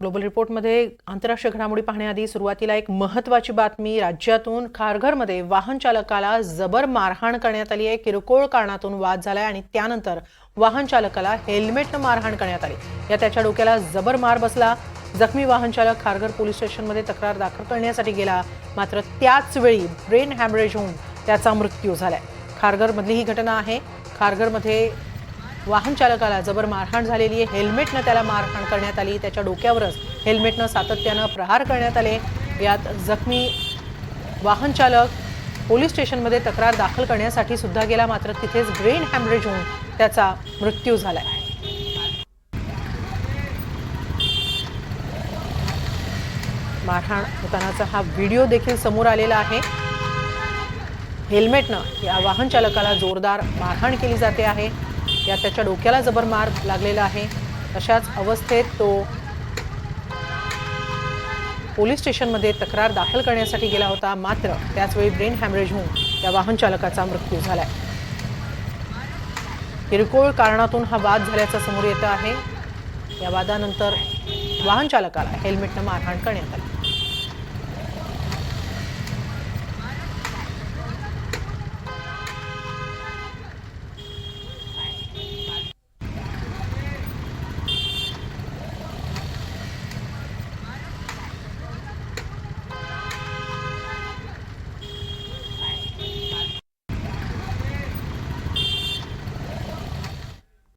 Global रिपोर्टमध्ये आंतरराष्ट्रीय घडामोडी पाहण्याआधी सुरुवातीला एक महत्वाची बातमी राज्यातून खारघरमध्ये वाहन चालकाला जबर मारहाण करण्यात आली आहे. किरकोळ कारणातून वाद झालाय आणि त्यानंतर वाहन चालकाला हेल्मेटनं मारहाण करण्यात आली. या त्याच्या डोक्याला जबर मार बसला. जखमी वाहन चालक खारघर पोलीस स्टेशनमध्ये तक्रार दाखल करण्यासाठी गेला. मात्र त्याच वेळी ब्रेन हॅमरेज होऊन त्याचा मृत्यू झालाय. खारघरमधली ही घटना आहे. खारघरमध्ये वाहन चालकाला जबर मारहाण झालेली आहे. हेल्मेटनं त्याला मारहाण करण्यात आली. त्याच्या डोक्यावरच हेल्मेटनं सातत्यानं प्रहार करण्यात आले. यात जखमी वाहन चालक पोलीस स्टेशनमध्ये तक्रार दाखल करण्यासाठी सुद्धा गेला. मात्र तिथेच ब्रेन हॅमरेज होऊन त्याचा मृत्यू झाला आहे. मारहाण होतानाचा हा व्हिडिओ देखील समोर आलेला आहे. हेल्मेटनं या वाहन चालकाला जोरदार मारहाण केली जाते आहे. या त्याच्या डोक्याला जबर मार लागलेला आहे. अशाच अवस्थेत तो पोलीस स्टेशनमध्ये तक्रार दाखल करण्यासाठी गेला होता. मात्र त्याचवेळी ब्रेन हॅमरेज होऊन या वाहन चालकाचा मृत्यू झालाय. किरकोळ कारणातून हा वाद झाल्याचं समोर येतं आहे. या वादानंतर वाहन चालकाला हेल्मेटनं मारहाण करण्यात आली.